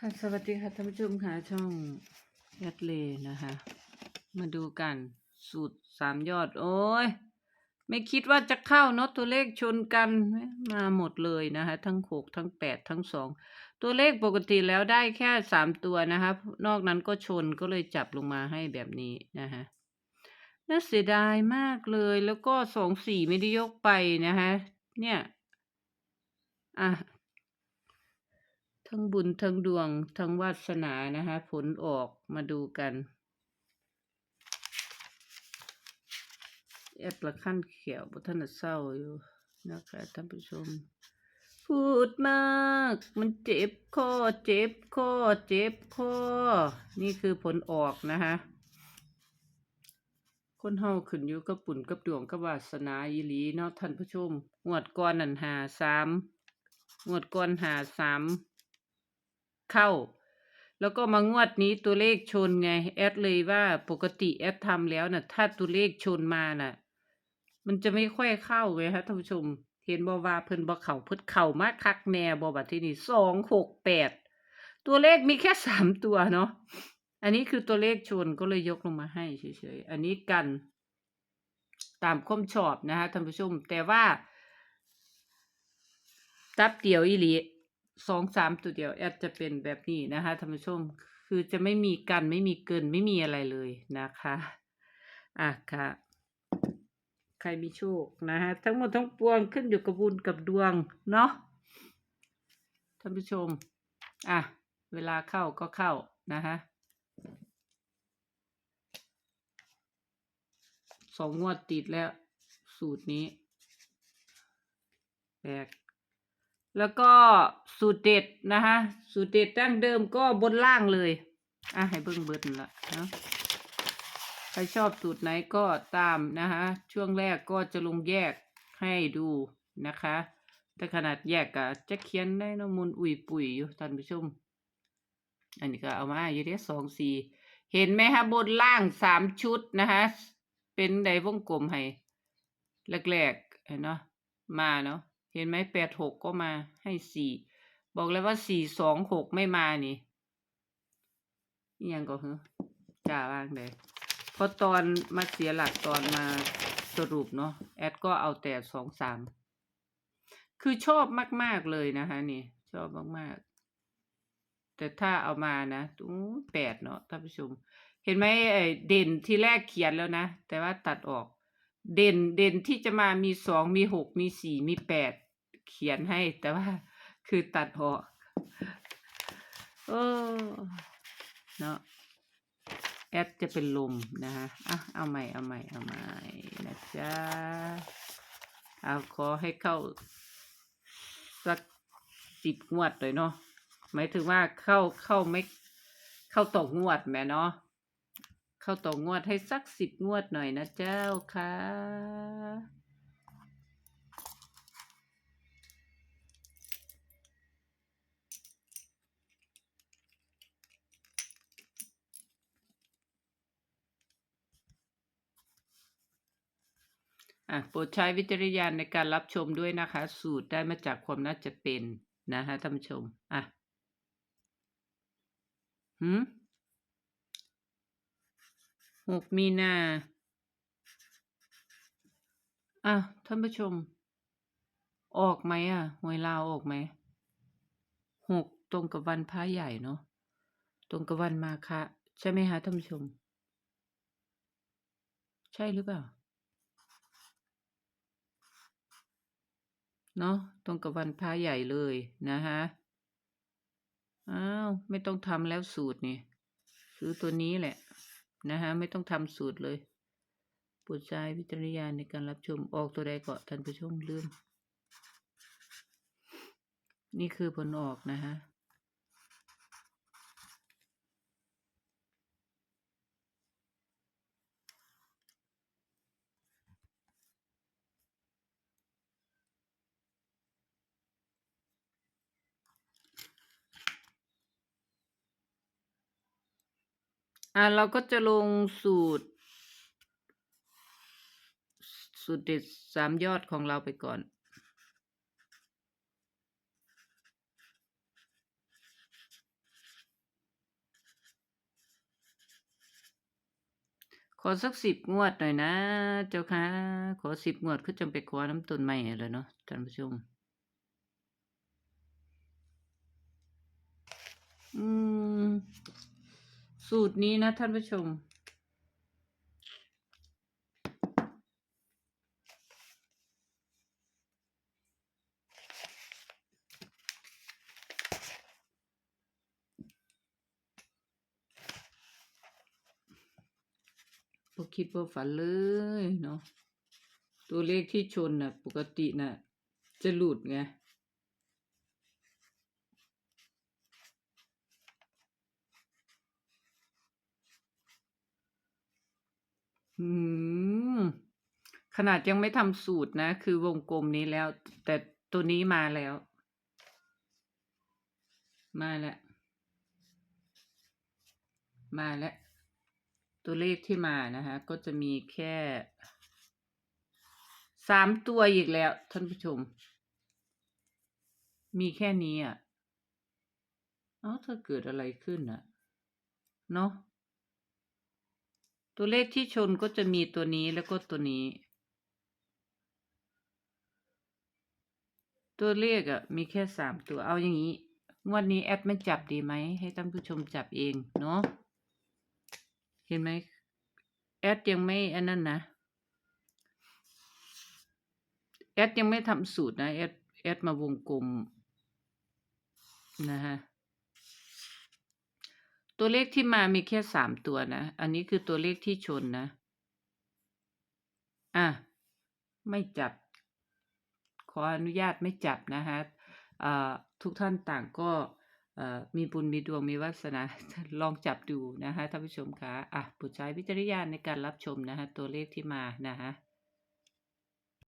ค่ะสวัสดีค่ะท่านผู้ชมค่ะช่องแอดเลนะคะ มาดูกันสูตรสามยอด โอ้ย ไม่คิดว่าจะเข้าเนาะตัวเลขชนกันมาหมดเลยนะคะ ทั้งหกทั้งแปดทั้งสองตัวเลขปกติแล้วได้แค่สามตัวนะคะ นอกนั้นก็ชนก็เลยจับลงมาให้แบบนี้นะคะน่าเสียดายมากเลยแล้วก็สองสี่ไม่ได้ยกไปนะคะเนี่ย อะ ทั้งบุญทั้งดวง ทั้งวาสนานะคะ ผลออกมาดูกันแอดละขั้นเขียวบุท่านเศร้าอยู่นะคะท่านผู้ชม พูดมากมันเจ็บคอเจ็บคอเจ็บคอนี่คือผลออกนะคะคนเฮาขึ้นอยู่กับปุ่นกับดวงกับวาสนาอีหลีเนาะท่านผู้ชมงวดก่อนนั่นหาสามงวดก่อนหาสาม เข้า แล้วก็มางวดนี้ตัวเลขชนไง แอดเลยว่าปกติแอดทำแล้วน่ะ ถ้าตัวเลขชนมาน่ะ มันจะไม่ค่อยเข้าไงฮะท่านผู้ชม เห็นบอว่าเพิ่นบอเข่าเพิ่นเข่ามาคักแน่บอบัดที่นี่สองหกแปดตัวเลขมีแค่สามตัวเนาะอันนี้คือตัวเลขชนก็เลยยกลงมาให้เฉยๆ อันนี้กันตามความชอบนะฮะท่านผู้ชม แต่ว่า ตับเดียวอีหลี สองสามตัวเดียวแอดจะเป็นแบบนี้นะคะท่านผู้ชมคือจะไม่มีกันไม่มีเกินไม่มีอะไรเลยนะคะอะค่ะ ใครมีโชคนะฮะทั้งหมดทั้งปวงขึ้นอยู่กับบุญกับดวงเนาะท่านผู้ชม อะ เวลาเข้าก็เข้านะฮะสองงวดติดแล้ว สูตรนี้แปลก แล้วก็สูตรเด็ดนะคะสูตรเด็ดดั้งเดิมก็บนล่างเลย อะให้เบิ่งเบิดนั่นละนะใครชอบสูตรไหนก็ตามนะคะช่วงแรกก็จะลงแยกให้ดูนะคะ แต่ขนาดแยกก็จะเขียนได้นาะมุนอุ่ยปุ๋ยอยู่ท่านผู้ชม อันนี้ก็เอามาอยู่เด้สองสี่เห็นไหมคะบนล่างสามชุดนะคะเป็นไดวงกลมให้แรกๆเห็นเนาะมาเนาะ เห็นไหมแปดหกก็มาให้สี่บอกแล้วว่าสี่สองหกไม่มานี่ยังก็เหรอจ่าว่างเลยเพราะตอนมาเสียหลักตอนมาสรุปเนาะแอดก็เอาแต่สองสามคือชอบมาก ๆ เลยนะคะนี่ ชอบมาก ๆ แต่ถ้าเอามานะอู้แปดเนาะท่านผู้ชม เห็นไหมเด่นที่แรกเขียนแล้วนะ แต่ว่าตัดออก เด่นเด่นที่จะมามีสองมีหกมีสี่มีแปด เขียนให้แต่ว่า คือตัดออกโอ้เนาะแอดจะเป็นลมนะคะอะเอาใหม่เอาใหม่เอาใหม่นะจ๊ะเอาขอให้เข้าสักสิบงวดเลยเนาะหมายถึงว่าเข้าเข้าไม่เข้าตกงวดแหม่เนาะเข้าต่องวดให้สักสิบงวดหน่อยนะเจ้าค่ะ อะโปรดใช้วิจารณญาณในการรับชมด้วยนะคะ สูตรได้มาจากความน่าจะเป็นนะคะท่านผู้ชม อะหืมหกมีนา อะท่านผู้ชม ออกไหมอะหวยลาวออกไหมหกตรงกับวันพระใหญ่เนาะตรงกับวันมาคะใช่ไหมคะท่านผู้ชม ใช่หรือเปล่า เนาะตรงกับวันพระใหญ่เลยนะฮะอ้าวไม่ต้องทำแล้วสูตรนี่ซื้อตัวนี้แหละนะฮะไม่ต้องทำสูตรเลยปวดใจวิจารณญาณในการรับชมออกตัวใดก็ท่านผู้ชมลืม นี่คือผลออกนะฮะ อะเราก็จะลงสูตร สูตรเด็ดสามยอดของเราไปก่อน ขอสักสิบงวดหน่อยนะ เจ้าค่ะ ขอสิบงวดคือจำไปคว้าน้ำตุนใหม่เลยเนาะท่านผู้ชมอืม สูตรนี้นะท่านผู้ชมบ่คิดบ่ฝันเลยเนาะ ตัวเลขที่ชนน่ะ ปกติน่ะ จะหลุดไง อืม ขนาดยังไม่ทำสูตรนะ คือวงกลมนี้แล้ว แต่ตัวนี้มาแล้ว มาแล้ว มาแล้ว ตัวเลขที่มานะคะ ก็จะมีแค่สามตัวอีกแล้ว ท่านผู้ชม มีแค่นี้อะ เอ้าถ้าเกิดอะไรขึ้นอะ เนาะ ตัวเลขที่ชนก็จะมีตัวนี้แล้วก็ตัวนี้ ตัวเลขอะมีแค่สามตัวเอาอย่างนี้งวดนี้แอดไม่จับดีไหมให้ท่านผู้ชมจับเองเนาะเห็นไหมแอดยังไม่อันนั้นนะแอดยังไม่ทำสูตรนะแอดแอดมาวงกลมนะฮะ ตัวเลขที่มามีแค่สามตัวนะ อันนี้คือตัวเลขที่ชนนะ อะ ไม่จับ ขออนุญาตไม่จับนะฮะอ่าทุกท่านต่างก็อ่อมีบุญมีดวงมีวาสนาลองจับดูนะฮะท่านผู้ชมคะอะโปรดใช้วิจารณญาณในการรับชมนะฮะตัวเลขที่มานะฮะ